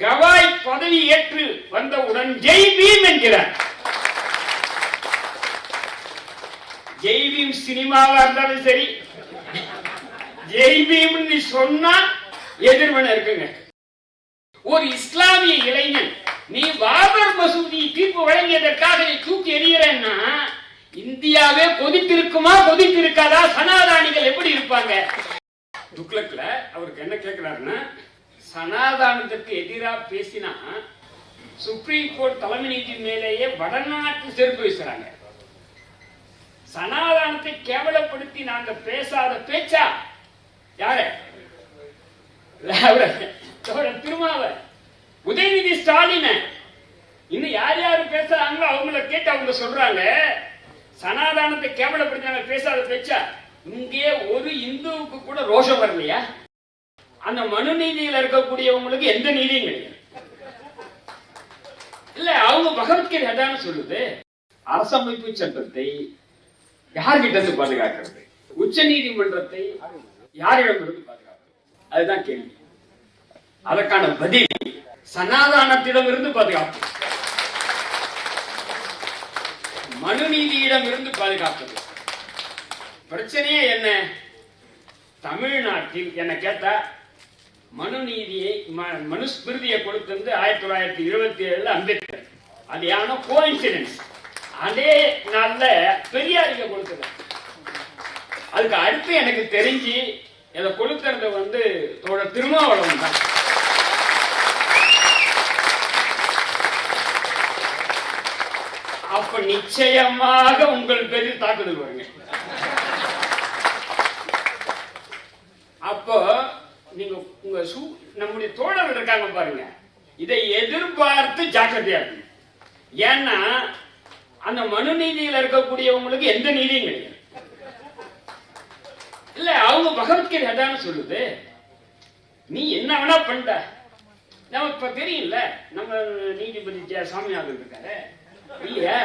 கவாய் பதவி ஏற்று வந்தவுடன் ஜெய் பீம் என்கிறார். ஜெய் பீம் சினிமாவா இருந்தாலும் சரி ஜெய் பீம் சொன்னா எதிர்மனை இருக்குங்க. ஒரு இஸ்லாமிய இளைஞன் நீ பாபர் மசூதி தீர்ப்பு வழங்கியதற்காக நீ தூக்கி எறிகிறன்னா இந்தியாவே கொதித்திருக்குமா கொதித்திருக்காதா? சனாதானிகள் எப்படி இருப்பாங்க? துக்ளக்ல அவருக்கு என்ன கேட்கிறாருன்னா சனாதானத்துக்கு எதிராக பேசினா சுப்ரீம் கோர்ட் தலைமை நீதி மேலேயே வடநாட்டு செருப்பு வீசுறாங்க. சனாதானத்தை கேவலப்படுத்தி நாங்க பேசாத பேச்சா? யாரு? திருமாவர் உதயநிதி ஸ்டாலின். இன்னும் யார் யார் பேசுறாங்களோ அவங்கள கேட்டு அவங்க சொல்றாங்க. சனாதானத்தை கேவலப்படுத்தி நாங்க பேசாத பேச்சா? இங்கே ஒரு இந்துவுக்கு கூட ரோஷம் வரலையா? அந்த மனு நீதியில இருக்கக்கூடியவங்களுக்கு எந்த நீதியும் கிடையாது. இல்ல அவங்க பகவத்கீதை அதான சொல்லுது? அரசமைப்பு சட்டத்தை யார்கிட்ட இருந்து பாதுகாக்கிறது? உச்ச நீதிமன்றத்தை யாரிடம் இருந்து பாதுகாக்கிறது? அதுதான் கேள்வி. அதற்கான பதில் சனாதானத்திடம் இருந்து பாதுகாப்பு. மனு நீதியிடம் இருந்து பாதுகாப்பது. பிரச்சனையே என்ன? தமிழ்நாட்டில் என்ன கேட்டா மனு நீதியை ம- மனுஸ்மிருதியை கொடுத்திருந்து ஆயிரத்தி தொள்ளாயிரத்தி இருபத்தி ஏழுல அம்பேத்கர். அது யானோ கோஇன்சிடென்ஸ் அதே நாள்ல பெரியாரிங்க கொடுத்தது. அதுக்கு அடுத்து எனக்கு தெரிஞ்சு இதை கொடுக்கறது வந்து தோழர் திருமாவளவன் தான். அப்ப நிச்சயமாக உங்கள் பெரிய தாக்குதல் வருங்க அப்போ நீங்க உங்க சூ நம்முடைய தோழர்கள் இருக்காங்க பாருங்க. இதை எதிர்பார்த்து ஜாக்கிரதையா இருக்கணும் ஏன்னா அந்த மனு நீதியில இருக்கக்கூடியவங்களுக்கு எந்த நீதியும் கிடையாது. இல்ல அவங்க பகவத்கீதை அதான சொல்லுது. நீ என்ன வேணா பண்ண நம்ம இப்ப தெரியல நம்ம நீதிபதி ஜெய சாமிநாதன் இருக்காரு. இல்லையா?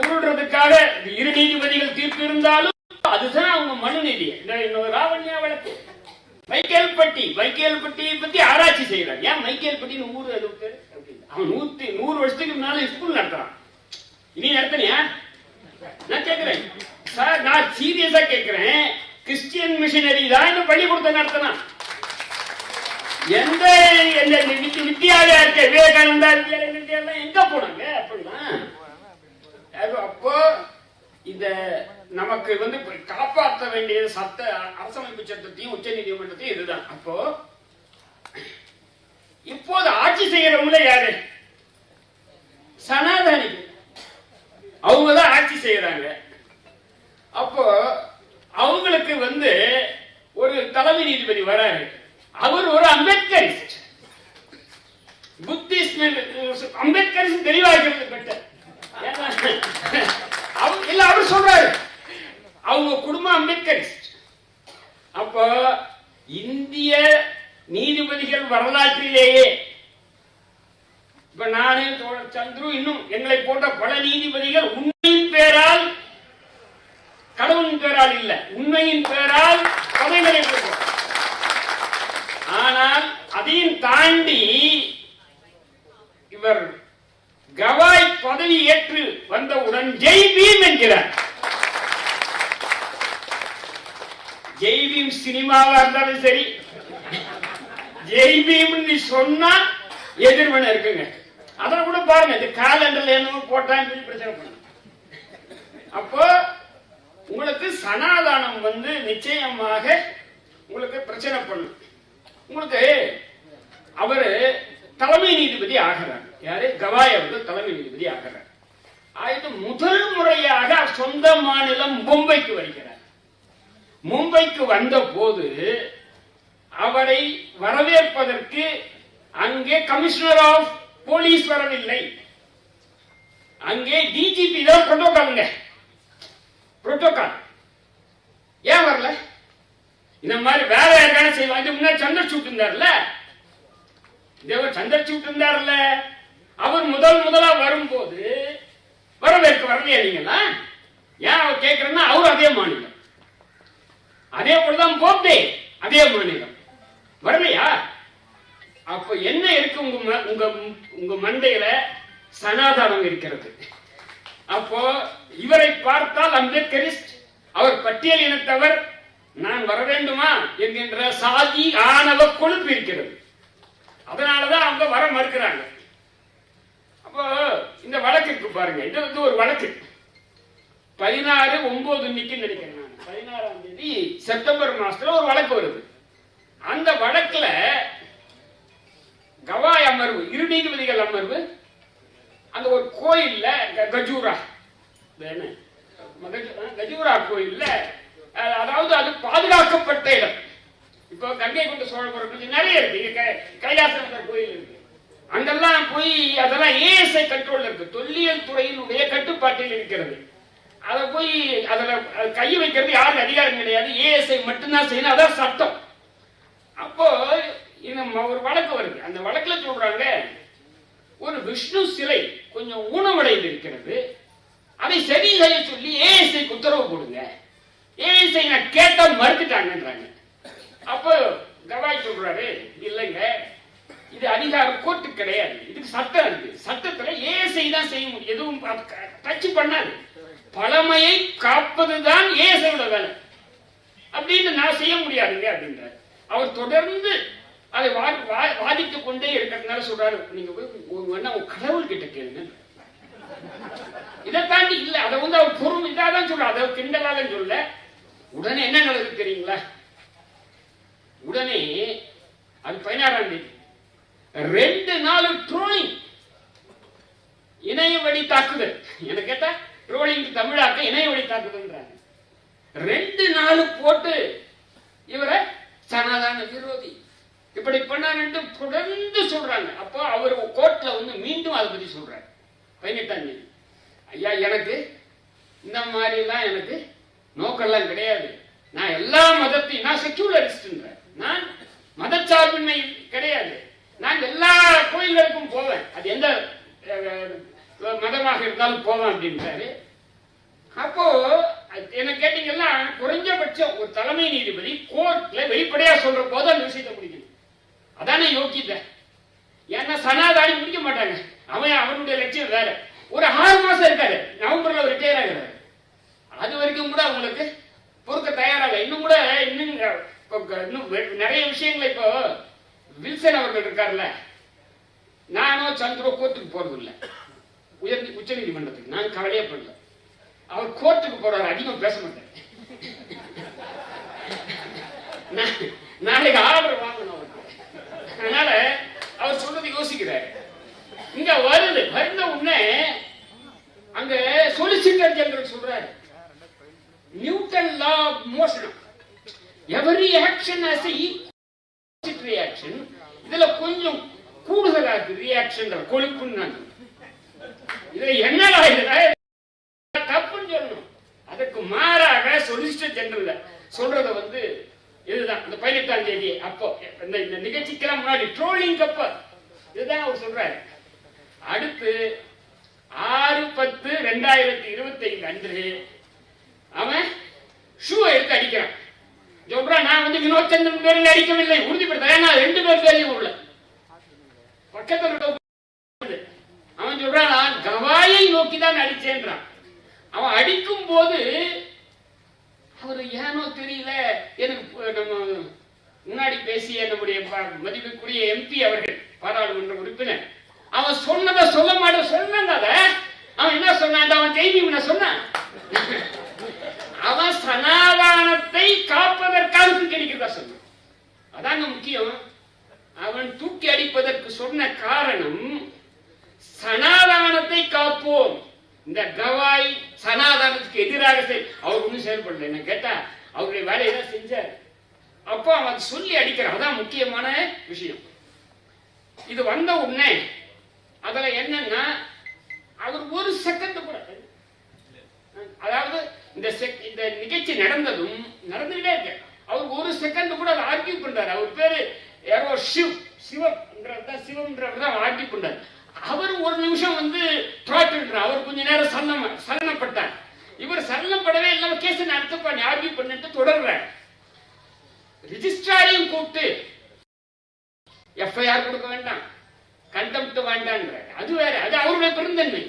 உருடுறதுக்காக இரு நீதிபதிகள் தீர்ப்பு இருந்தாலும் அதுதான் அவங்க மனு நீதி. இந்த இன்னொரு ராவண்யா வழக்கு. மைக்கேல்பட்டி மைக்கேல்பட்டியை பத்தி ஆராய்ச்சி செய்யறான் ஏன் மைக்கேல்பட்டின்னு ஊரு அது அப்படின்னு. அவன் நூத்தி நூறு வருஷத்துக்கு முன்னால ஸ்கூல் நடத்துறான். இனி நடத்தனியா? நான் கேக்குறேன். சார் நான் சீரியஸா கேக்குறேன். கிறிஸ்டியன் மிஷினரி தான் இன்னும் பள்ளிக்கூடத்தை நடத்தினான். எந்த எந்த வித்தியாலயா இருக்க? விவேகானந்தா வித்யாலயா எங்க போனாங்க? அப்படின்னா அப்போ இந்த நமக்கு வந்து காப்பாற்ற வேண்டிய சட்ட அரசமைப்பு சட்டத்தையும் உச்ச நீதிமன்றத்தையும் இதுதான். அப்போ இப்போது ஆட்சி செய்யறவங்கள யாரு? சனாதனி. அவங்க தான் ஆட்சி செய்யறாங்க. அப்போ அவங்களுக்கு வந்து ஒரு தலைமை நீதிபதி வராரு. அவர் ஒரு அம்பேத்கரிஸ்ட். புத்திஸ்ட் அம்பேத்கரிஸ்ட் தெளிவாகிறது பெற்ற இல்ல அவர் சொல்றாரு. அவங்க குடும்பம் அம்பேத்கரிஸ்ட். அப்போ இந்திய நீதிபதிகள் வரலாற்றிலேயே இப்ப நானு தோழர் சந்துரு இன்னும் எங்களை போன்ற பல நீதிபதிகள் உண்மையின் பேரால் கடவுளின் பேரால் இல்ல உண்மையின் பேரால் பதவிகளை ஆனால் அதையும் தாண்டி இவர் கவாய் பதவி ஏற்று வந்தவுடன் ஜெய் பீம் என்கிறார். ஜெய் பீம் சினிமாவா இருந்தாலும் சரி ஜெய் பீம்னு சொன்னா எதிர்மனை இருக்குங்க. அதை கூட பாருங்க இந்த காலண்டர்ல என்னமோ போட்டான்னு சொல்லி பிரச்சனை பண்ணுங்க அப்போ உங்களுக்கு சனாதானம் வந்து நிச்சயமாக உங்களுக்கு பிரச்சனை பண்ணும். உங்களுக்கு அவரு தலைமை நீதிபதி ஆகிறார். யாரு? கவாய் அவர்கள் தலைமை நீதிபதி ஆகிறார். ஆயிட்டு முதல் முறையாக சொந்த மாநிலம் மும்பைக்கு வருகிறார். மும்பைக்கு வந்த போது அவரை வரவேற்பதற்கு அங்கே கமிஷனர் ஆஃப் போலீஸ் வரவில்லை. அங்கே டிஜிபி தான் புரோட்டோகால்ங்க புரோட்டோகால் ஏன் வரல? இந்த மாதிரி வேற யாருக்கான செய்வாங்க முன்னாடி சந்திரசூட் இருந்தார்ல? தேவர் சந்திரசூட் இருந்தார்ல? அவர் முதல் முதலா வரும்போது வரவேற்க வரலையா நீங்களா ஏன் அவர் கேட்கிறேன்னா அவர் அதே மாநிலம். அதே போலதான் போப்டே அதே மாநிலம். வரலையா? அப்ப என்ன இருக்கு உங்க உங்க உங்க மண்டையில? சனாதானம் இருக்கிறது. அப்போ இவரை பார்த்தால் அம்பேத்கரிஸ்ட் அவர் பட்டியல் இனத்தவர் நான் வர வேண்டுமா? என்கின்ற சாதி ஆணவ கொழுப்பு இருக்கிறது. அதனாலதான் அவங்க வர மறுக்கிறாங்க. அப்போ இந்த வழக்கு பாருங்க. இது வந்து ஒரு வழக்கு. பதினாறு ஒன்பது இன்னைக்கு நினைக்கிறேன் நான். பதினாறாம் தேதி செப்டம்பர் மாசத்துல ஒரு வழக்கு வருது. அந்த வழக்குல கவாய் அமர்வு இரு நீதிபதிகள் அமர்வு அந்த ஒரு கோயில்ல க- கஜூரா. ஆ, கஜூரா கோயில்ல அதாவது அது பாதுகாக்கப்பட்ட இடம். இப்போ கங்கை கொண்ட சோழபுரம் நிறைய இருக்கு. க- கைலாசநாதர் கோயில் இருக்கு. அங்கெல்லாம் போய் அதெல்லாம் ஏஎஸ்ஐ கண்ட்ரோல் இருக்கு தொல்லியல் துறையினுடைய கட்டுப்பாட்டில் இருக்கிறது. அதை போய் அதுல அது கை வைக்கிறது யாரும் அதிகாரம் கிடையாது. ஏஎஸ்ஐ மட்டும்தான் செய்யணும். அதான் சட்டம். அப்போ நம்ம ஒரு வழக்கு வருது. அந்த வழக்குல சொல்றாங்க ஒரு விஷ்ணு சிலை கொஞ்சம் ஊனமடைந்து இருக்கிறது. அதை சரி செய்ய சொல்லி ஏஎஸ்ஐ உத்தரவு கொடுங்க ஏஎஸ்ஐ நான் கேட்டா மறுத்துட்டாங்கன்றாங்க. அப்போ கவாய் சொல்றாரு இல்லைங்க இது அதிகாரம் கோர்ட்டு கிடையாது. இதுக்கு சட்டம் இருக்கு. சட்டத்துல ஏஎஸ்ஐ தான் செய்ய முடியும். எதுவும் டச் பண்ணாது. பழமையை காப்பதுதான் ஏஎஸ்ஐயோட வேலை. அப்படின்னு நான் செய்ய முடியாதுங்க அப்படின்ற அவர் தொடர்ந்து அதை வா- வா- வாதித்துக் கொண்டே இருக்கிறதுனால சொல்றாரு நீங்க போய் கடவுள் கிட்ட கேளுங்க. இதை தாண்டி இல்ல அதை வந்து அவர் பொறுமை இதாதான் சொல்ற அதை கிண்டலாக சொல்ல உடனே என்ன நடக்குது தெரியுங்களா? உடனே அது பதினாறாம் தேதி. ரெண்டு நாள் ட்ரோலிங் இணைய வழி தாக்குதல். என்ன கேட்டா? ட்ரோலிங் தமிழாக்க இணைய வழி தாக்குதல்ன்றாங்க. ரெண்டு நாள் போட்டு இவரை சனாதான விரோதி. இப்படி பண்ணாங்கன்னு தொடர்ந்து சொல்றாங்க. அப்போ அவர் கோர்ட்ல வந்து மீண்டும் அதை பத்தி சொல்றாரு. பதினெட்டாம் தேதி. ஐயா எனக்கு இந்த மாதிரிலாம் எனக்கு நோக்கம்லாம் கிடையாது. நான் எல்லா மதத்தையும் நான் செக்யூலரிஸ்ட்ன்ற நான் மதச்சார்பின்மை கிடையாது. நான் எல்லா கோயில்களுக்கும் போவேன். அது எந்த மதமாக இருந்தாலும் போவேன் அப்படின்றாரு. அப்போ அது என்ன கேட்டீங்கன்னா குறைஞ்சபட்சம் ஒரு தலைமை நீதிபதி கோர்ட்ல வெளிப்படையா சொல்ற போது அந்த விஷயத்தை முடிக்கணும். அதானே யோக்கியத்தை ஏன்னா சனாதானி முடிக்க மாட்டாங்க. அவன் அவனுடைய லட்சியம் வேற. ஒரு ஆறு மாசம் இருக்காரு. நவம்பர்ல ரிட்டையர் ஆகிறாரு. அது வரைக்கும் கூட அவங்களுக்கு பொறுக்க தயாராக இன்னும் கூட இன்னும் இன்னும் வெ- நிறைய விஷயங்களை இப்போ வில்சன் அவர்கள் இருக்கார்ல? நானோ சந்திரோ கோர்ட்டுக்கு போறது இல்ல உயர் உச்ச நீதிமன்றத்துக்கு நான் கவலையே பண்ணல அவர் கோர்ட்டுக்கு போறாரு. அதிகம் பேச மாட்டார். நாளைக்கு ஆர்டர் வாங்கணும் அவருக்கு. அதனால அவர் சொல்றது யோசிக்கிறாரு. இங்க வருது. வந்த உடனே அங்க சொலிசிட்டர் ஜெனரல் சொல்றாரு. Newton law motion every action has reaction இதுல கொஞ்சம் கூடுதலா இருக்கு ரியாக்ஷன் கொழுப்புன்னு இதுல என்னடா இதுல தப்புன்னு சொல்லணும். அதுக்கு மாறாக சொலிசிட்டர் ஜெனரல் சொல்றத வந்து இதுதான் இந்த பதினெட்டாம் தேதி. அப்போ இந்த இந்த நிகழ்ச்சிக்கெல்லாம் முன்னாடி ட்ரோலிங் அப்ப இதுதான் அவர் சொல்றாரு. அடுத்து ஆறு பத்து ரெண்டாயிரத்தி இருபத்தி ஐந்து அன்று அவன் ஷூ எடுத்து அடிக்கிறான். சொல்றேன் நான் வந்து வினோத் சந்திரன் பேரில் அடிக்கவில்லை உறுதிப்படுத்த ஏன்னா ரெண்டு பேர் தெரியும் உள்ள. பக்கத்தில் அவன் சொல்றான் நான் கவாயை நோக்கி தான் அடிச்சேன்றான் அவன் அடிக்கும் போது அவர் ஏனோ தெரியல. எனக்கு நம்ம முன்னாடி பேசிய நம்முடைய மதிப்புக்குரிய எம்பி அவர்கள் பாராளுமன்ற உறுப்பினர் அவன் சொன்னதை சொல்ல மாட்டேன். சொன்னதை அவன் என்ன சொன்னான்? அவன் செய்தி சொன்னான். அவன் சனாதானத்தை காப்பதற்காக தூக்கி அடிக்கிறதா சொன்னான் அதாங்க முக்கியம். அவன் தூக்கி அடிப்பதற்கு சொன்ன காரணம் சனாதானத்தை காப்போம். இந்த கவாய் சனாதானத்துக்கு எதிராக அவர் ஒன்றும் செயல்படல. என்ன கேட்டா அவருடைய வேலையை தான் செஞ்சார். அப்போ அவன் சொல்லி அடிக்கிறான். அதான் முக்கியமான விஷயம். இது வந்த உடனே அதுல என்னன்னா அவர் ஒரு செகண்ட் கூட அதாவது இந்த இந்த நிகழ்ச்சி நடந்ததும் நடந்துகிட்டே இருக்கு. அவர் ஒரு செகண்ட் கூட அதை ஆர்கியூ பண்றாரு. அவர் பேரு யாரோ சிவ் சிவம்ன்றவர் தான் சிவம்ன்றவர் தான் ஆர்கியூ பண்றாரு. அவர் ஒரு நிமிஷம் வந்து தோற்றுன்றார் அவர் கொஞ்ச நேரம் சலனம் சலனப்பட்டார் இவர் சலனப்படவே இல்லாம கேஸ் நடத்தப்பா நீ ஆர்கியூ பண்ணிட்டு தொடர்றார். ரிஜிஸ்ட்ராரையும் கூப்பிட்டு எஃப்ஐஆர் கொடுக்க வேண்டாம். கண்டெம்ட் வேண்டான்ற அது வேற அது அவருடைய பெருந்தன்மை.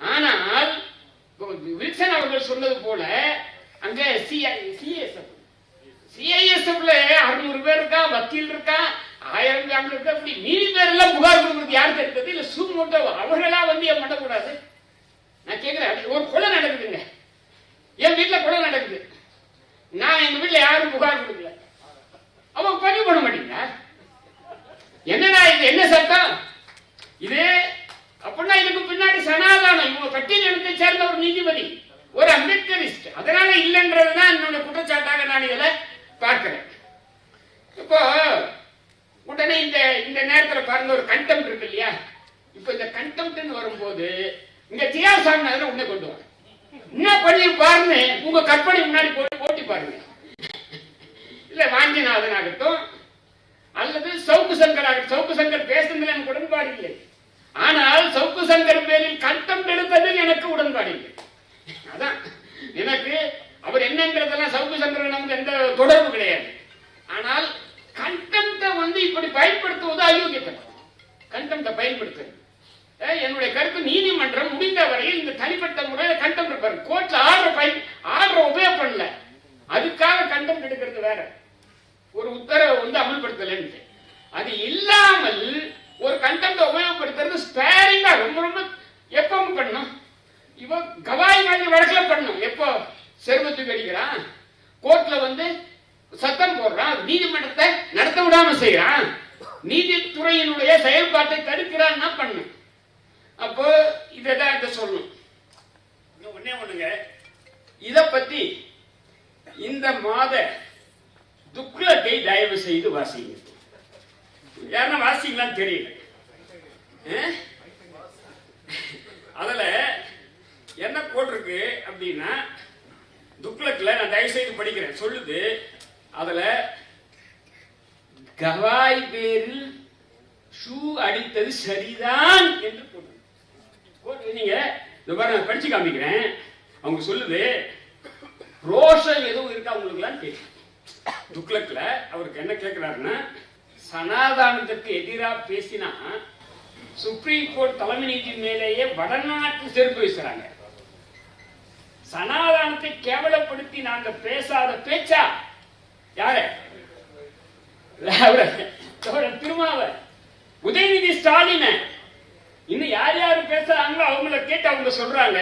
ஆனால் வில்சன் அவர்கள் சொன்னது போல அங்க சிஎஸ்எஃப் சிஐஎஸ்எஃப்ல அறுநூறு பேர் இருக்கா? வக்கீல் இருக்கா? ஆயிரம் ஃபேமிலி இருக்கா? அப்படி மீதி பேர் எல்லாம் புகார் கொடுக்கறது யாருக்கு தெரிஞ்சது இல்ல சுமோட்டோ அவர்களா வந்து ஏன் பண்ணக்கூடாது நான் கேட்கிறேன் ஒரு கொலை நடக்குதுங்க. என் வீட்டுல கொலை நடக்குது. நான் எங்க வீட்டுல யாரும் புகார் கொடுக்கல. அவன் பதிவு பண்ண மாட்டீங்க என்னடா இது? என்ன சட்டம்? இது அப்படின்னா இதுக்கு பின்னாடி சனாதானம். இவங்க பட்டியலினத்தை சேர்ந்த ஒரு நீதிபதி ஒரு அம்பேத்கரிஸ்ட். அதனால இல்லைன்றதுதான் என்னோட குற்றச்சாட்டாக நான் இதுல பார்க்கிறேன். இப்போ உடனே இந்த இந்த நேரத்தில் பாருங்க ஒரு கண்டெம்ட் இருக்கு இல்லையா? இப்போ இந்த கண்டெம்ட்னு வரும்போது இங்க தியா சாமிநாதன் உன்னை கொண்டு வர என்ன பண்ணி பாருன்னு உங்க கற்பனை முன்னாடி போட்டு போட்டி பாருங்க. இல்ல வாஞ்சிநாதன் ஆகட்டும் அல்லது சவுக்கு சங்கர் ஆகட்டும் சவுக்கு சங்கர் பேசுறதுல எனக்கு உடன்பாடு இல்லை. ஆனால் சவுக்கு சங்கர் பேரில் கட்டம் எடுத்ததில் எனக்கு உடன்பாடு இல்லை. அதான். எனக்கு அவர் என்ன சவுக்கு சங்கர் நமக்கு எந்த தொடர்பு கிடையாது ஆனால் கண்டெம்ட வந்து இப்படி பயன்படுத்துவது அயோக்கியத்தனம் கண்டெம்ட பயன்படுத்துறது அஹ் என்னுடைய கருத்து நீதிமன்றம் முடிந்த வரையில் இந்த தனிப்பட்ட முறையில் கண்டம் இருப்பாரு கோர்ட்ல ஆர்டர் பயன் ஆர்டர் உபயோக பண்ணல அதுக்காக கண்டம் எடுக்கிறது வேற ஒரு உத்தரவை வந்து அமல்படுத்தலன்னு அது இல்லாமல் ஒரு கண்டெம்ட உபயோகப்படுத்துறது ஸ்பேரிங்கா ரொம்ப ரொம்ப எப்போ பண்ணணும் இவ கவாய் மாதிரி வழக்குல பண்ணணும் எப்போ செருவத்துக்கு அடிக்கிறான் கோர்ட்ல வந்து சத்தம் போடுறான் நீதிமன்றத்தை நடத்த விடாம செய்யறான் நீதித்துறையினுடைய செயல்பாட்டை தடுக்கிறான்னா பண்ணும் அப்போ இதான் இத சொல்லணும் இன்னும் ஒண்ணே ஒண்ணுங்க இத பத்தி இந்த மாத துக்ளத்தை தயவு செய்து வாசிங்க யாருன்னா வாசிங்களான்னு தெரியல அஹ்? அதுல என்ன போட்டிருக்கு அப்படின்னா துக்ளக்ல நான் தயவு செய்து படிக்கிறேன். சொல்லுது அதுல கவாய் பேரில் ஷூ அடித்தது சரிதான் என்று போட்டு நீங்க இந்த மாதிரி நான் படிச்சு காமிக்கிறேன். அவங்க சொல்லுது ரோஷம் எதுவும் இருக்கா உங்களுக்குலாம் தெரியும் துக்ளக்ல அவருக்கு என்ன கேட்கிறாருன்னா சனாதானத்துக்கு எதிராக பேசினா சுப்ரீம் கோர்ட் தலைமை நீதி மேலேயே வடநாட்டு செருப்பு வீசுறாங்க. சனாதானத்தை கேவலப்படுத்தி நாங்க பேசாத பேச்சா? யாரு? திருமாவர் உதயநிதி ஸ்டாலின். இன்னும் யார் யார் பேசுறாங்களோ அவங்கள கேட்டு அவங்க சொல்றாங்க.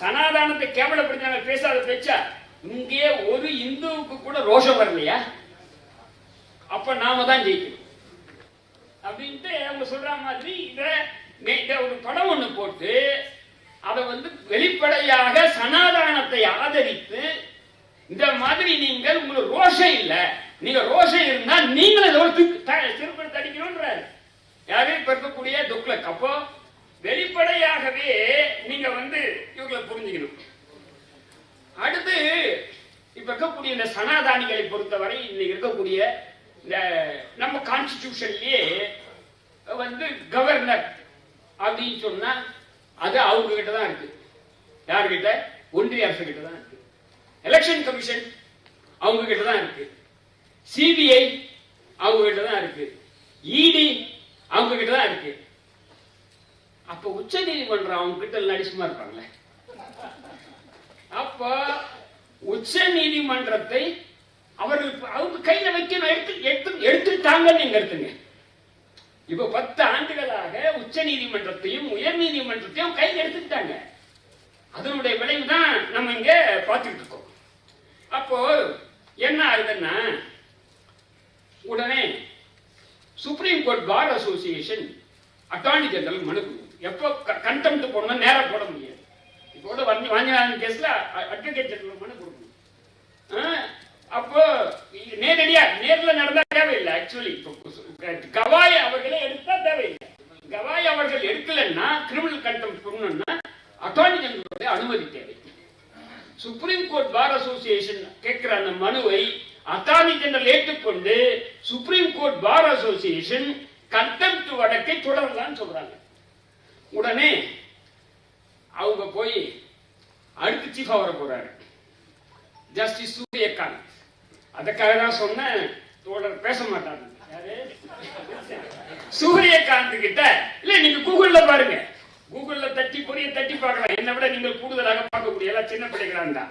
சனாதானத்தை கேவலப்படுத்தி நாங்க பேசாத பேச்சா? இங்கே ஒரு இந்துவுக்கு கூட ரோஷம் வரலையா? அப்ப நாம தான் ஜெயிக்கணும். அப்படின்ட்டு அவங்க சொல்ற மாதிரி இத ஒரு படம் ஒண்ணு போட்டு அதை வந்து வெளிப்படையாக சனாதானத்தை ஆதரித்து இந்த மாதிரி நீங்கள் உங்களுக்கு ரோஷம் இல்லை. நீங்க ரோஷம் இருந்தா நீங்களும் இதை ஒரு திருப்பி அடிக்கணும்ன்றாரு. யாரு இப்ப இருக்கக்கூடிய துக்ளக். அப்போ வெளிப்படையாகவே நீங்க வந்து இவங்களை புரிஞ்சுக்கணும். அடுத்து இப்ப இருக்கக்கூடிய இந்த சனாதானிகளை பொறுத்தவரை இன்னைக்கு இருக்கக்கூடிய இந்த நம்ம கான்ஸ்டிடியூஷன்லயே வந்து கவர்னர் அப்படின்னு சொன்னா அது அவங்க கிட்ட தான் இருக்கு. யார்கிட்ட? ஒன்றிய அரசு கிட்ட தான் இருக்கு. எலெக்ஷன் கமிஷன் அவங்க கிட்ட தான் இருக்கு. சிபிஐ அவங்க கிட்ட தான் இருக்கு. இடி அவங்க கிட்ட தான் இருக்கு. அப்ப உச்ச நீதிமன்றம் அவங்க கிட்ட இல்லாட்டி சும்மா இருப்பாங்களே? அப்ப உச்ச நீதிமன்றத்தை அவர்கள் அவங்க கையில வைக்கணும் எடுத்து எடுத்து எடுத்துட்டாங்கன்னு நீங்க எடுத்துங்க. இப்ப பத்து ஆண்டுகளாக உச்ச நீதிமன்றத்தையும் உயர் நீதிமன்றத்தையும் கையில் எடுத்துக்கிட்டாங்க. அதனுடைய விளைவு தான் நம்ம இங்க பார்த்துட்டு இருக்கோம். அப்போ என்ன ஆகுதுன்னா உடனே supreme court bar association attorney general மனு கொடுக்குது. எப்போ கண்டெம்ட் போடணும் நேரம் போட முடியாது. இப்போ கூட வஞ்சி வாங்கினாங்க கேஸ்ல அட்வொகேட் ஜெனரல் மனு கொடுக்கணும் அப்போ நேரடியா நேரில் நடந்தா தேவையில்லை ஆக்சுவலி கவாய் அவர்களே எடுத்தா தேவையில்லை. கவாய் அவர்கள் எடுக்கலன்னா கிரிமினல் கண்டெம்ட் பண்ணணும்னா அட்டார்னி ஜெனரலுடைய அனுமதி தேவை. சுப்ரீம் கோர்ட் பார் அசோசியேஷன் கேட்கிற அந்த மனுவை அட்டார்னி ஜெனரல் ஏற்றுக்கொண்டு supreme court bar association contempt வழக்கை தொடரலாம்னு சொல்றாங்க. உடனே அவங்க போய் அடுத்து சீஃபா வர போறாரு. ஜஸ்டிஸ் சூரியகாந்த். அதுக்காக தான் சொன்னேன் தோழர் பேச மாட்டாங்க சூரியகாந்த் கிட்ட. இல்ல நீங்க கூகுள்ல பாருங்க. கூகுள்ல தட்டி பொரிய தட்டி பார்க்கலாம். என்னை விட நீங்கள் கூடுதலாக பார்க்கக்கூடிய எல்லாம் சின்ன பிள்ளைகளான் தான்.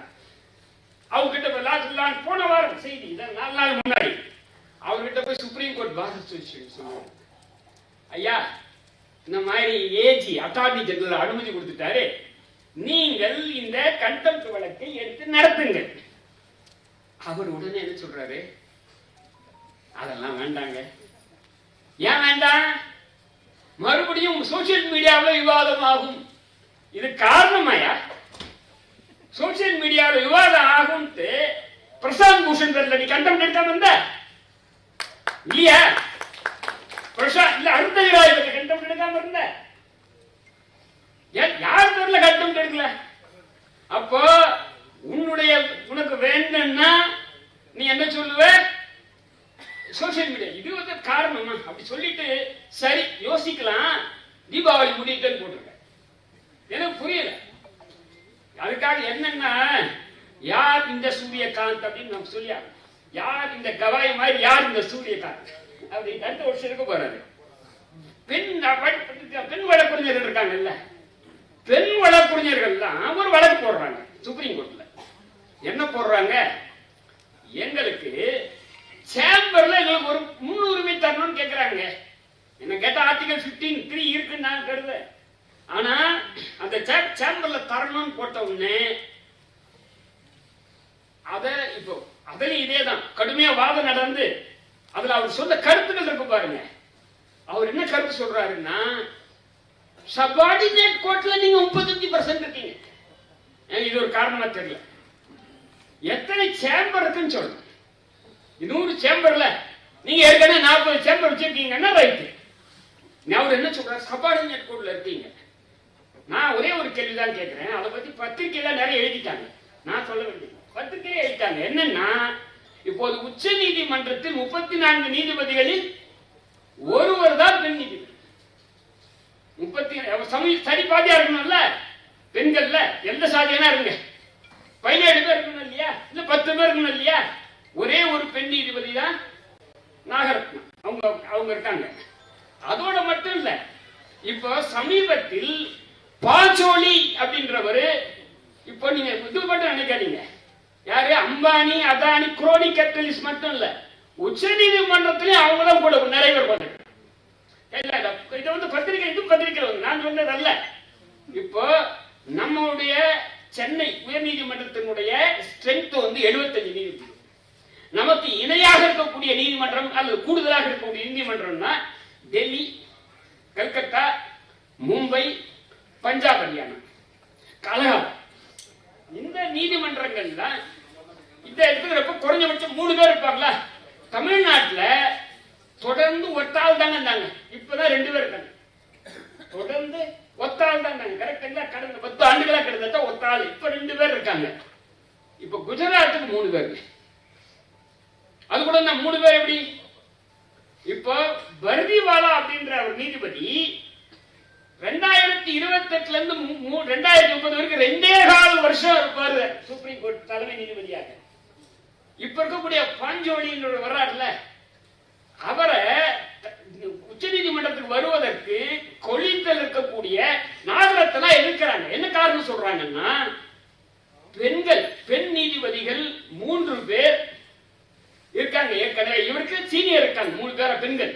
அவங்க கிட்ட போய் லாஸ்ட் போன வாரம் செய்தி. இதான் நாலு நாள் முன்னாடி. அவர்கிட்ட போய் சுப்ரீம் கோர்ட் பாரத் சொல்லுவாங்க ஐயா இந்த மாதிரி ஏஜி அட்டார்னி ஜெனரல் அனுமதி கொடுத்துட்டாரு. நீங்கள் இந்த கண்டெம்ட் வழக்கை எடுத்து நடத்துங்கள். அவர் உடனே என்ன சொல்றாரு? அதெல்லாம் வேண்டாங்க. ஏன் வேண்டாம்? மறுபடியும் சோசியல் மீடியாவில் விவாதம் ஆகும் இது காரணமாயா? சோசியல் மீடியாவில் விவாதம் ஆகும் பிரசாந்த் பூஷன் பேர்ல நீ கண்டம் எடுக்காம இருந்த? இல்லையா பிரசாந்த் இல்ல அருந்தகிராய் பேர்ல கண்டம் எடுக்காம இருந்த? ஏன் யார் பேர்ல கண்டம் எடுக்கல? அப்போ உன்னுடைய உனக்கு வேண்டும்னா நீ என்ன சொல்லுவ? சோசியல் மீடியா இது வந்து காரணமா? அப்படி சொல்லிட்டு சரி யோசிக்கலாம். தீபாவளி முடியுதுன்னு போட்டிருக்க எனக்கு புரியல. அதுக்காக என்னன்னா யார் இந்த சூரியகாந்த் அப்படின்னு நம்ம சொல்லியா யார் இந்த கவாய் மாதிரி யார் இந்த சூரியகாந்த்? அப்படி அடுத்த வருஷம் இருக்க போறாரு. பெண் பெண் வழக்குறிஞர்கள் இருக்காங்கல்ல. பெண் வழக்குறிஞர்கள் தான் ஒரு வழக்கு போடுறாங்க சுப்ரீம் கோர்ட்ல. என்ன போடுறாங்க? எங்களுக்கு சேம்பர்ல எங்களுக்கு ஒரு முன்னுரிமை தரணும்னு கேட்கிறாங்க என்ன கேட்டா ஆர்டிகல் 15 த்ரீ இருக்குன்னு நான் கருதேன் ஆனா அந்த சேம்பர்ல தரணும்னு போட்ட உடனே அத இப்போ அதுலயும் இதேதான். கடுமையா வாதம் நடந்து அதுல அவர் சொன்ன கருத்துக்கள் இருக்கு பாருங்க. அவர் என்ன கருத்து சொல்றாருன்னா சபார்டினேட் கோட்ல நீங்க முப்பத்தஞ்சு பர்சன்ட் இருக்கீங்க. எனக்கு இது ஒரு காரணமா தெரியல. எத்தனை சேம்பர் இருக்குன்னு சொல்லணும் நூறு சேம்பர்ல. நீங்க ஏற்கனவே நாற்பது சேம்பர் வச்சிருக்கீங்கன்னா ரைட்டு அவர் என்ன சொல்றாரு? சபார்டினேட் கோட்ல இருக்கீங்க. நான் ஒரே ஒரு கேள்விதான் கேட்கிறேன். அதை பத்தி பத்திரிகையில நிறைய எழுதிட்டாங்க. நான் சொல்ல வேண்டியது. பத்திரிகையில எழுதிட்டாங்க. என்னன்னா இப்போது உச்ச நீதிமன்றத்தில் முப்பத்தி நான்கு நீதிபதிகளில் ஒருவர் தான் பெண் நீதிபதி. முப்பத்தி சமய சரி பாதியா இருக்கணும்ல? பெண்கள்ல. எந்த சாதியனா இருங்க. பதினேழு பேர் இருக்கணும் இல்லையா? இல்ல பத்து பேர் இருக்கணும் இல்லையா? ஒரே ஒரு பெண் நீதிபதி தான் நாகரத்னம் அவங்க அவங்க இருக்காங்க. அதோட மட்டும் இல்ல இப்போ சமீபத்தில் பாச்சோலி அப்படின்றவரு இப்போ நீங்க இது மட்டும் நினைக்காதீங்க. யாரு? அம்பானி அதானி குரோனி கேபிட்டலிஸ்ட் மட்டும் இல்ல உச்ச நீதிமன்றத்திலேயும் அவங்க தான் கூட நிறைய பேர் பார்த்துருக்காங்க இது வந்து பத்திரிகை இது பத்திரிகை வந்து நான் சொன்னது அல்ல. இப்போ நம்மளுடைய சென்னை உயர்நீதிமன்றத்தினுடைய ஸ்ட்ரென்த் வந்து 75 நீதிபதி நமக்கு இணையாக இருக்கக்கூடிய நீதிமன்றம் அல்லது கூடுதலாக இருக்கக்கூடிய நீதிமன்றம்னா டெல்லி கல்கத்தா மும்பை பஞ்சாப் ஹரியானா கலகம் இந்த நீதிமன்றங்கள்ல இந்த இருக்கிறப்ப குறைஞ்சபட்சம் மூணு பேர் இருப்பாங்களா? தமிழ்நாட்டில் தொடர்ந்து ஒத்தாள் தாங்க இருந்தாங்க. இப்பதான் ரெண்டு பேர் இருக்காங்க. தொடர்ந்து ஒத்தாள் தான் இருந்தாங்க. கரெக்டுங்களா கடந்த பத்து ஆண்டுகளா கிட்டத்தட்ட ஒத்தாள் இப்ப ரெண்டு பேர் இருக்காங்க. இப்ப குஜராத்துக்கு மூணு பேர். அது கூட மூணு பேர் எப்படி? இப்போ பர்திவாலா அப்படின்ற ஒரு நீதிபதி ரெண்டாயிரத்தி இருபத்தி எட்டுல இருந்து ரெண்டாயிரத்தி முப்பது வரைக்கும் ரெண்டே கால் வருஷம் இருப்பாரு சுப்ரீம் கோர்ட் தலைமை நீதிபதியாக. இப்ப இருக்கக்கூடிய பாஞ்சோலின்னு வர்றாருல அவரை உச்ச நீதிமன்றத்துக்கு வருவதற்கு கொழித்தல் இருக்கக்கூடிய நாகரத்தனா எதிர்க்கிறாங்க. என்ன காரணம் சொல்றாங்கன்னா பெண்கள் பெண் நீதிபதிகள் மூன்று பேர் இருக்காங்க. ஏற்கனவே இவருக்கு சீனியர் இருக்காங்க மூணு பேர பெண்கள்.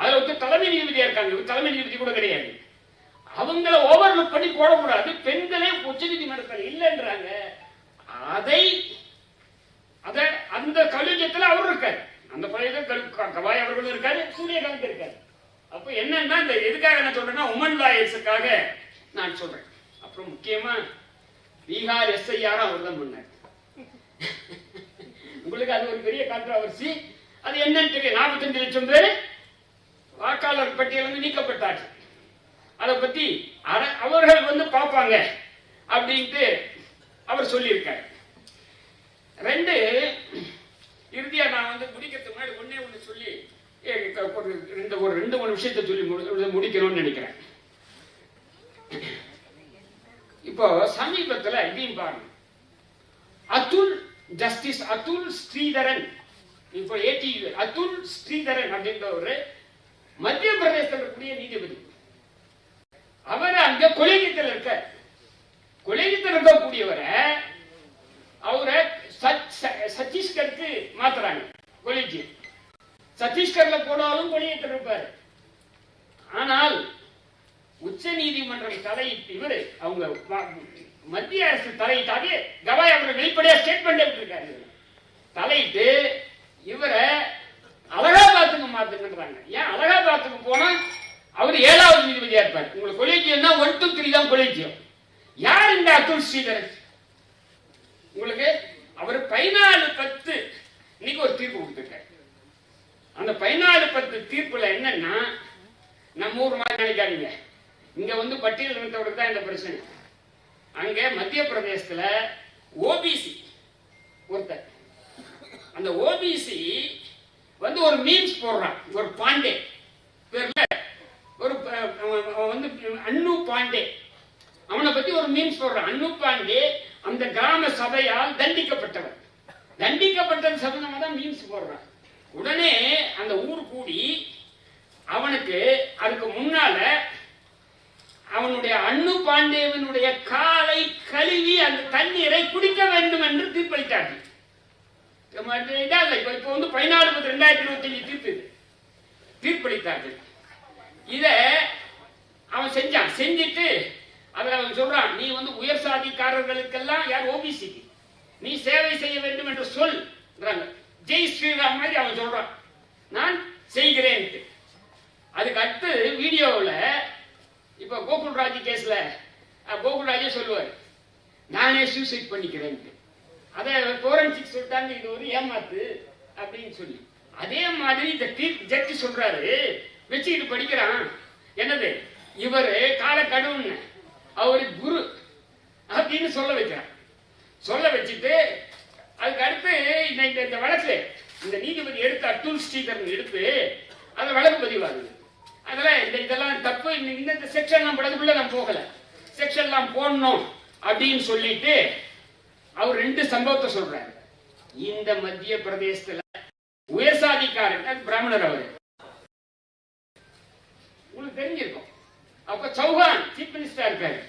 அதுல வந்து தலைமை நீதிபதியா இருக்காங்க. இவர் தலைமை நீதிபதி கூட கிடையாது. அவங்கள ஓவர்லுக் பண்ணி போடக்கூடாது. பெண்களே உச்ச நீதிமன்றத்தில் இல்லைன்றாங்க. அதை அத அந்த கலிஜத்துல அவர் இருக்காரு. அந்த பழைய கவாய் அவர்களும் இருக்காரு சூரியகாந்த் இருக்காரு. அப்ப என்னன்னா இந்த எதுக்காக நான் சொல்றேன்னா உமன் லாயர்ஸுக்காக நான் சொல்றேன். அப்புறம் முக்கியமா பீகார் எஸ்ஐஆரும் அவர் தான் பண்ணார் உங்களுக்கு அது ஒரு பெரிய கான்ட்ராவர்சி அது என்னன்னு தெரியும் நாற்பத்தஞ்சு லட்சம் பேர் வாக்காளர் பட்டியல் வந்து நீக்கப்பட்டார்கள். அதை பத்தி அவர்கள் வந்து பார்ப்பாங்க அப்படின்ட்டு அவர் சொல்லியிருக்காரு. ரெண்டு இறுதியா நான் வந்து முடிக்கிறதுக்கு முன்னாடி ஒண்ணே ஒண்ணு சொல்லி ஏ, ஒரு ரெண்டு ஒரு ரெண்டு மூணு விஷயத்தை சொல்லி முடிக்கணும்னு நினைக்கிறேன். இப்போ சமீபத்துல இதையும் பாருங்க. அதுல் ஜஸ்டிஸ் அதுல் ஸ்ரீதரன் இப்போ ஏடி அதுல் ஸ்ரீதரன் அப்படின்றவர் மத்திய பிரதேசத்தில் இருக்கக்கூடிய நீதிபதி. அவர் அங்க கொலையத்தில் இருக்க. கொலையத்தில் இருக்கக்கூடியவரை அவரை சத்- சத்தீஸ்கருக்கு மாத்துறாங்க. கொலிஜி சத்தீஸ்கர்ல போனாலும் கொலையத்தில் இருப்பாரு. ஆனால் உச்ச நீதிமன்றம் தலையிட்டு இவரு அவங்க மத்திய அரசு தலையிட்டாலே கவாய் அவர் வெளிப்படையா ஸ்டேட்மெண்ட் விட்டுருக்காரு தலையிட்டு இவரை அலகாபாத்துக்கு மாத்துங்கன்றாங்க ஏன் அலகாபாத்துக்கு போனா அவர் ஏழாவது நீதிபதியா இருப்பார். உங்களுக்கு கொலேஜியம்னா ஒன் டூ த்ரீ தான் கொலேஜியம் யார் இந்த அத்துல் ஸ்ரீதரன் உங்களுக்கு அவர் பதினாலு பத்து இன்னைக்கு ஒரு தீர்ப்பு கொடுத்துருக்காரு. அந்த பதினாலு பத்து தீர்ப்புல என்னன்னா நம்ம ஊர் மாதிரி நினைக்காதீங்க இங்க வந்து பட்டியல் இருந்தவருக்கு தான் இந்த பிரச்சனை. அங்க மத்திய பிரதேசத்துல ஓபிசி ஒருத்தர். அந்த ஓபிசி வந்து ஒரு மீம்ஸ் போடுறான். ஒரு பாண்டே. பேர்ல ஒரு வந்து அன்னு பாண்டே. அவனை பத்தி ஒரு மீம்ஸ் போடுறான். அன்னு பாண்டே அந்த கிராம சபையால் தண்டிக்கப்பட்டவன். தண்டிக்கப்பட்டது சம்பந்தமா தான் மீம்ஸ் போடுறான். உடனே அந்த ஊர் கூடி அவனுக்கு அதுக்கு முன்னால அவனுடைய அண்ணு பாண்டேவனுடைய காலை கழுவி அந்த தண்ணீரை குடிக்க வேண்டும் என்று தீர்ப்பளித்தார்கள். நம்ம இப்ப வந்து பதினாலு பத்து ரெண்டாயிரத்தி இருபத்தி அஞ்சு தீர்ப்பு. தீர்ப்பளித்தார்கள். இத அவன் செஞ்சான். செஞ்சுட்டு அதுல அவன் சொல்றான் நீ வந்து உயர் சாதிக்காரர்களுக்கெல்லாம் யார் ஓபிசிக்கு நீ சேவை செய்ய வேண்டும் என்று சொல். ஜெய் ஸ்ரீராம் மாதிரி அவன் சொல்றான். நான் செய்கிறேன்ட்டு. அதுக்கு அடுத்து வீடியோவில் இப்போ கோகுல்ராஜ் கேஸ்ல கோகுல் ராஜே சொல்லுவார் நானே சூசைட் பண்ணிக்கிறேன் அதை ஃபோரன்சிக் சொல்லிட்டாங்க இது ஒரு ஏமாத்து அப்படின்னு சொல்லி. அதே மாதிரி இந்த தீர்ப்பு ஜட்ஜி சொல்றாரு வச்சுக்கிட்டு படிக்கிறான். என்னது? இவர் கால கடவுன்னு அவரு குரு அப்படின்னு சொல்ல வைக்கிறார். சொல்ல வச்சுட்டு அதுக்கு அடுத்து இந்த இந்த- வழக்கு இந்த நீதிபதி எடுத்து அப்துல் ஸ்ரீதரன் எடுத்து அந்த வழக்கு பதிவாகுது. அதெல்லாம் இந்த இதெல்லாம் தப்பு. இந்த இந்த- செக்ஷன்லாம் படத்துக்குள்ள நான் போகல. செக்ஷன்லாம் போடணும் அப்படின்னு சொல்லிட்டு அவர் ரெண்டு சம்பவத்தை சொல்றாரு. இந்த மத்திய பிரதேசத்துல உயர்சாதிக்காரர் பிராமணர் அவரு. உங்களுக்கு தெரிஞ்சிருக்கும். அப்ப சௌஹான் சீஃப் மினிஸ்டர் இருக்காரு.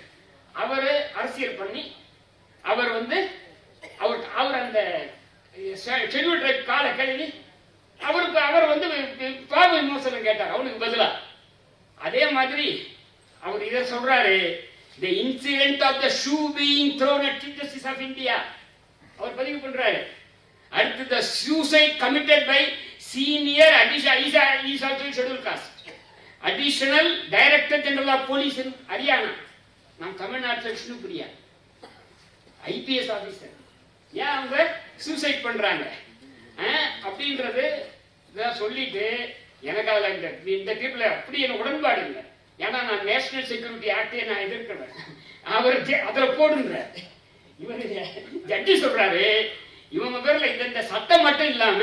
அவரு அரசியல் பண்ணி அவர் வந்து அவர் அவர் அந்த ஷெட்யூல் ட்ரைப் கால கழுவி அவருக்கு அவர் வந்து பாபு விமோசனம் கேட்டார். அவனுக்கு பதிலா. அதே மாதிரி அவர் இதை சொல்றாரு the incident of the shoe being thrown at chief justice of India அவர் பதிவு பண்றாரு. அடுத்து the suicide committed by senior அடிஷா ஈசா cost additional director general of police Haryana நம் தமிழ்நாட்டில் விஷ்ணுபிரியா ஐபிஎஸ் ஆபீசர் ஏன் அவங்க சூசைட் பண்றாங்க? அப்படின்றது இதான் சொல்லிட்டு எனக்கு அதில் இந்த இந்த தீர்ப்புல அப்படி எனக்கு உடன்பாடு இல்லை. ஏன்னா நான் நேஷனல் செக்யூரிட்டி ஆக்டே நான் எதிர்க்கிறேன் அவர் அதில் போடுன்ற இவர் ஜட்ஜி சொல்றாரு இவங்க பேர்ல இந்த இந்த சட்டம் மட்டும் இல்லாம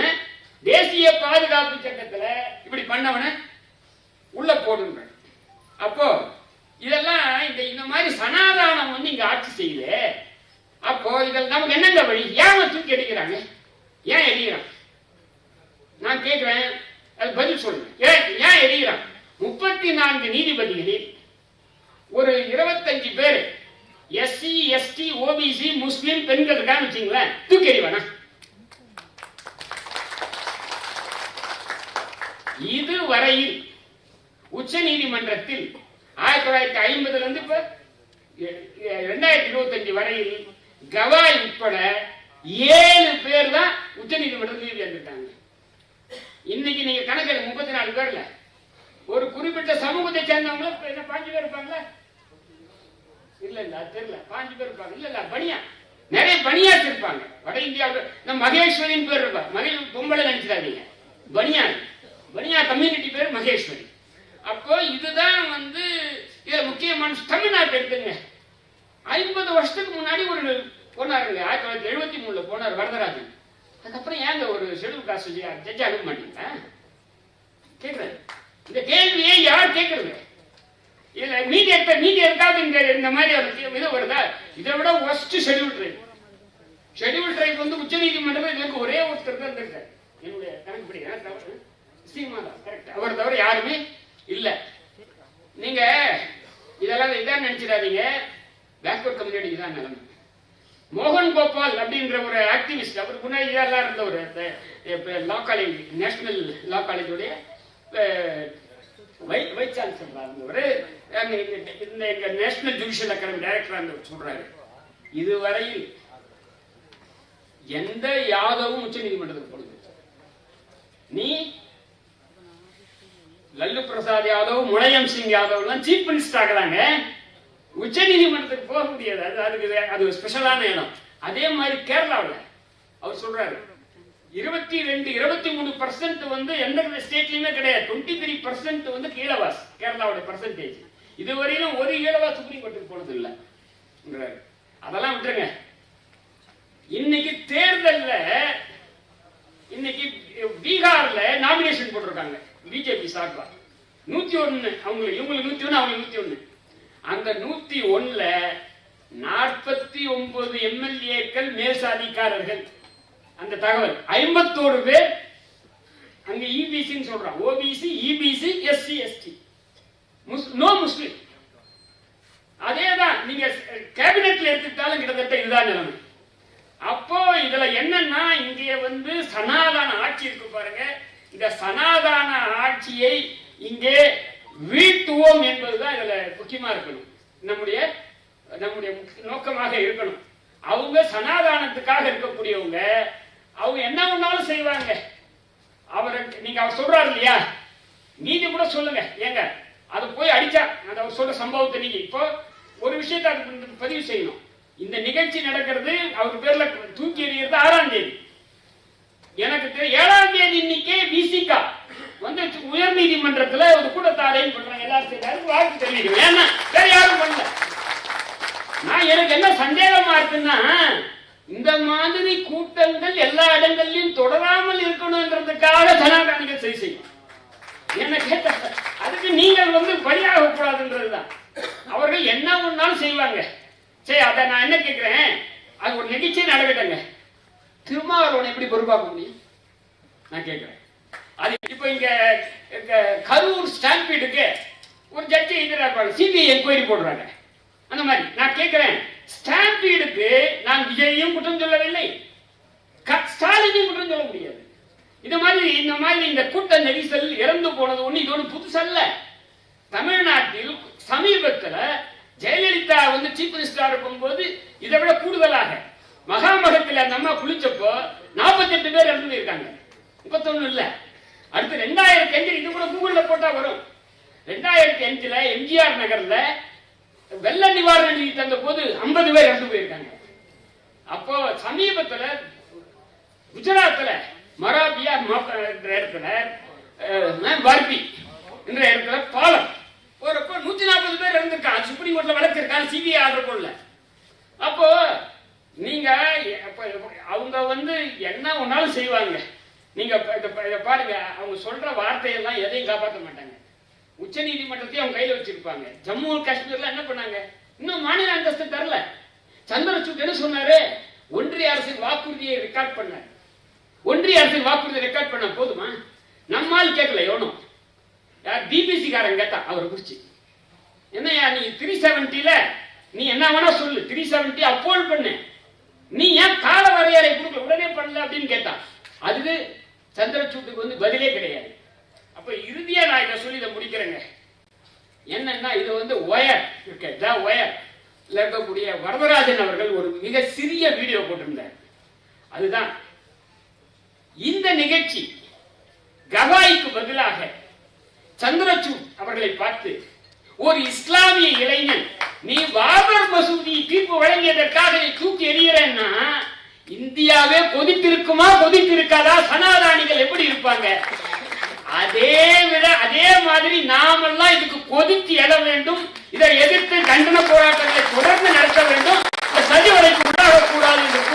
தேசிய பாதுகாப்பு சட்டத்துல இப்படி பண்ணவன உள்ள போடுங்க அப்போ இதெல்லாம் இந்த இந்த மாதிரி சனாதானம் வந்து இங்க ஆட்சி செய்யுது. அப்போ இதில் நமக்கு என்னங்க வழி? ஏன் அவன் தூக்கி அடிக்கிறாங்க ஏன் எரிகிறான் நான் கேட்கிறேன் அது பதில் சொல்லுங்க ஏன் ஏன் எரிகிறான் முப்பத்தி நான்கு நீதிபதிகளில் ஒரு இருபத்தஞ்சு பேர் எஸ்சி எஸ்டி ஓபிசி முஸ்லீம் பெண்கள் இருக்கான்னு வச்சுங்களேன் தூக்கி எறிவானா? இதுவரையில் உச்ச நீதிமன்றத்தில் ஆயிரத்தி தொள்ளாயிரத்தி ஐம்பதுல இருந்து இப்ப ரெண்டாயிரத்தி இருபத்தஞ்சு வரையில் கவாய் உட்பட ஏழு பேர் தான் உச்ச நீதிமன்றத்தில் நீதி வந்துட்டாங்க இன்னைக்கு நீங்க கணக்கு முப்பத்தி நாலு பேர்ல. ஒரு குறிப்பிட்ட சமூகத்தை சேர்ந்தவங்க என்ன பாஞ்சு பேர் இருப்பாங்களா? இல்ல இல்ல தெரியல. பாஞ்சு பேர் இருப்பாங்க. இல்ல இல்ல பனியா? நிறைய பனியாச்சு இருப்பாங்க. வட இந்தியாவுக்கு நம்ம மகேஸ்வரின் பேர் இருப்பா மகே பொம்பளை நினைச்சிடாதீங்க. பனியா? பனியா கம்யூனிட்டி பேர் மகேஸ்வரி. அப்போ இதுதான் வந்து இதுல முக்கியமான தமிழ்நாட்டு எடுத்துங்க. ஐம்பது வருஷத்துக்கு முன்னாடி ஒரு போனாருங்க ஆயிரத்தி தொள்ளாயிரத்தி எழுபத்தி மூணுல போனார் வரதராஜன். அதுக்கப்புறம் ஏங்க ஒரு ஷெடியூல் காஸ்ட் ஜட்ஜ் அனுப்ப மாட்டீங்க? கேட்கறது இந்த கேள்வியை யார் கேட்கறது இல்ல மீதி இருக்க மீதி இருக்காது இந்த இந்த மாதிரி ஒரு இது வருதா? இதை விட ஒஸ்ட் ஷெட்யூல் ட்ரைப் ஷெட்யூல் ட்ரைப் வந்து உச்ச நீதிமன்றத்தில் இதுக்கு ஒரே ஒருத்தர் தான் இருந்திருக்காரு. என்னுடைய கணக்குப்படி தவறு. கரெக்ட் அவர் தவிர யாருமே இல்ல. நீங்க இதெல்லாம் இதான் நினைச்சிடாதீங்க. பேக்வர்ட் கம்யூனிட்டிக்கு தான் நிலைமை. மோகன் கோபால் அப்படின்ற ஒரு ஆக்டிவிஸ்ட் அவர் முன்னாடி இதெல்லாம் இருந்தவர். லா காலேஜ் நேஷனல் லா காலேஜுடைய வைஸ் சான்சலராக இருந்தவர் இந்த- இந்த நேஷனல் ஜுடிஷியல் அகாடமி டைரக்டரா இருந்தவர் சொல்றாரு. இதுவரையில் எந்த யாதவும் உச்ச நீதிமன்றத்துக்கு போனது நீ லல்லு பிரசாத் யாதவ் முனையம் சிங் யாதவ் எல்லாம் சீஃப் மினிஸ்டர் ஆகிறாங்க உச்ச நீதிமன்றத்துக்கு போக முடியாது. அது அதுக்கு அது ஸ்பெஷலான இடம். அதே மாதிரி கேரளாவில் அவர் சொல்றாரு இருபத்தி ரெண்டு இருபத்தி மூணு பர்சன்ட் வந்து எந்த ஸ்டேட்லயுமே கிடையாது. டுவெண்ட்டி த்ரீ பர்சன்ட் வந்து கீழவாஸ் கேரளாவோட பர்சன்டேஜ் இதுவரையிலும் ஒரு ஈழவா சுப்ரீம் கோர்ட்டுக்கு போனது இல்ல அதெல்லாம் விட்டுருங்க. இன்னைக்கு தேர்தல்ல இன்னைக்கு பீகார்ல நாமினேஷன் போட்டிருக்காங்க. பிஜேபி சார்பா. நூத்தி ஒன்னு அவங்களுக்கு இவங்களுக்கு நூத்தி ஒண்ணு அவங்களுக்கு நூத்தி ஒண்ணு. அந்த நூத்தி ஒன்ல நாற்பத்தி ஒன்பது எம்எல்ஏக்கள் மேசாதிக்காரர்கள் அந்த தகவல். ஐம்பத்தோரு பேர் அங்க இபிசின்னு சொல்றான். OBC EBC SC ST no முஸ்லிம். அதேதான் நீங்க கேபினெட்ல எடுத்துக்கிட்டாலும் கிட்டத்தட்ட இதுதான் நிலைமை. அப்போ இதுல என்னன்னா இங்கே வந்து சனாதான ஆட்சி இருக்கு பாருங்க. இந்த சனாதான ஆட்சியை இங்கே வீழ்த்துவோம் என்பதுதான் இதுல முக்கியமா இருக்கணும். நம்முடைய நம்முடைய முக்கிய நோக்கமாக இருக்கணும். அவங்க சனாதானத்துக்காக இருக்கக்கூடியவங்க அவங்க என்ன ஒன்னாலும் செய்வாங்க. அவருக்கு நீங்க அவர் சொல்றாரு இல்லையா? நீதி கூட சொல்லுங்க. ஏங்க அதை போய் அடிச்சா அந்த அவர் சொல்ற சம்பவத்தை நீங்க இப்போ ஒரு விஷயத்தை பதிவு செய்யணும். இந்த நிகழ்ச்சி நடக்கிறது அவர் பேர்ல தூக்கி எறிகிறது ஆறாம் தேதி. எனக்கு தெரி- ஏழாம் தேதி இன்னைக்கே விசிகா வந்து உயர் நீதிமன்றத்துல ஒரு கூட்டத்தாரையும் பண்றாங்க எல்லாரும் சேர்ந்து வாழ்த்து தெரிவிக்கும் ஏன்னா வேற யாரும் பண்ணல. நான் எனக்கு என்ன சந்தேகமா இருக்குன்னா இந்த மாதிரி கூட்டங்கள் எல்லா இடங்கள்லயும் தொடராமல் இருக்கணும்ன்றதுக்காக சனாதானிகள் சரி செய்யும் என்ன கேட்ட அதுக்கு நீங்கள் வந்து பலியாக கூடாதுன்றதுதான் அவர்கள் என்ன ஒன்னாலும் செய்வாங்க. சரி அதை நான் என்ன கேட்கிறேன் அது ஒரு நிகழ்ச்சி நடக்கட்டங்க. திருமாவளவனை எப்படி பொறுப்பாக்க முடியும்? நான் கேட்கிறேன் அது இப்போ இங்க கரூர் ஸ்டாம்பீடுக்கு ஒரு ஜட்ஜி எதிராக சிபிஐ என்கொயரி போடுறாங்க. அந்த மாதிரி. நான் கேட்கிறேன் ஸ்டாம்பீடுக்கு நான் விஜயையும் குற்றம் சொல்லவில்லை. ஸ்டாலினையும் குற்றம் சொல்ல முடியாது. இந்த மாதிரி இந்த மாதிரி இந்த கூட்ட நெரிசல் இறந்து போனது ஒண்ணு இது ஒண்ணு புதுசல்ல தமிழ்நாட்டில் சமீபத்தில் ஜெயலலிதா வந்து சீஃப் மினிஸ்டரா இருக்கும்போது இதை விட கூடுதலாக மகாமகத்தில் அந்த அம்மா குளிச்சப்போ 48 பேர் இறந்து போயிருக்காங்க. முப்பத்தொன்னு இல்லை. அடுத்து ரெண்டாயிரத்தி அஞ்சு இது கூட கூகுள்ல போட்டா வரும். ரெண்டாயிரத்தி அஞ்சுல எம்ஜிஆர் நகர்ல வெள்ள நிவாரண நிதி தந்த போது 50 பேர் இறந்து போயிருக்காங்க. அப்போ சமீபத்துல குஜராத்ல மராபியா என்ற இடத்துல வர்பி பர்பி என்ற இடத்துல பாலம். போறப்போ நூத்தி நாற்பது பேர் இருந்திருக்காங்க சுப்ரீம் கோர்ட்ல வழக்கு இருக்காங்க சிபிஐ ஆர்டர் போடல. அப்போ நீங்க அவங்க வந்து என்ன ஒன்னாலும் செய்வாங்க. நீங்க இதை பாருங்க. அவங்க சொல்ற வார்த்தையெல்லாம் எதையும் காப்பாற்ற மாட்டாங்க. உச்ச நீதிமன்றத்தையும் அவங்க கையில வச்சிருப்பாங்க. ஜம்மு காஷ்மீர்ல என்ன பண்ணாங்க? இன்னும் மாநில அந்தஸ்து தரல. சந்திரசூட் என்ன சொன்னாரு? ஒன்றிய அரசின் வாக்குறுதியை ரெக்கார்ட் பண்ணார். ஒன்றிய அரசின் வாக்குறுதியை ரெக்கார்ட் பண்ண போதுமா? நம்மால் கேட்கல எவனும் யார்? பிபிசி காரன் கேட்டா அவரை குறிச்சு என்னையா நீ த்ரீ செவன்டில நீ என்ன வேணா சொல்லு. த்ரீ செவன்டி அப்போல் பண்ணு. நீ ஏன் கால வரையறை கொடுக்கல? உடனே பண்ணல அப்படின்னு கேட்டான் அது சந்திரசூட்டுக்கு வந்து பதிலே கிடையாது. அப்ப இறுதியா நான் இதை சொல்லி இதை முடிக்கிறேங்க. என்னன்னா இது வந்து ஒயர். இருக்கு த ஒயர். இருக்கக்கூடிய வரதராஜன் அவர்கள் ஒரு மிக சிறிய வீடியோ போட்டிருந்தார். அதுதான் இந்த நிகழ்ச்சி கவாய்க்கு பதிலாக சந்திரசூட் அவர்களை பார்த்து ஒரு இஸ்லாமிய இளைஞன் நீ பாபர் மசூதி தீர்ப்பு வழங்கியதற்காக தூக்கி எறிகிறேன்னா இந்தியாவே கொதித்திருக்குமா? கொதித்திருக்காதா? சனாதானிகள் எப்படி இருப்பாங்க? அதே விட அதே மாதிரி நாமெல்லாம் இதுக்கு கொதித்து எழ வேண்டும். இதை எதிர்த்து கண்டன போராட்டங்களை தொடர்ந்து நடத்த வேண்டும். சதி உண்டாகக்கூடாது என்று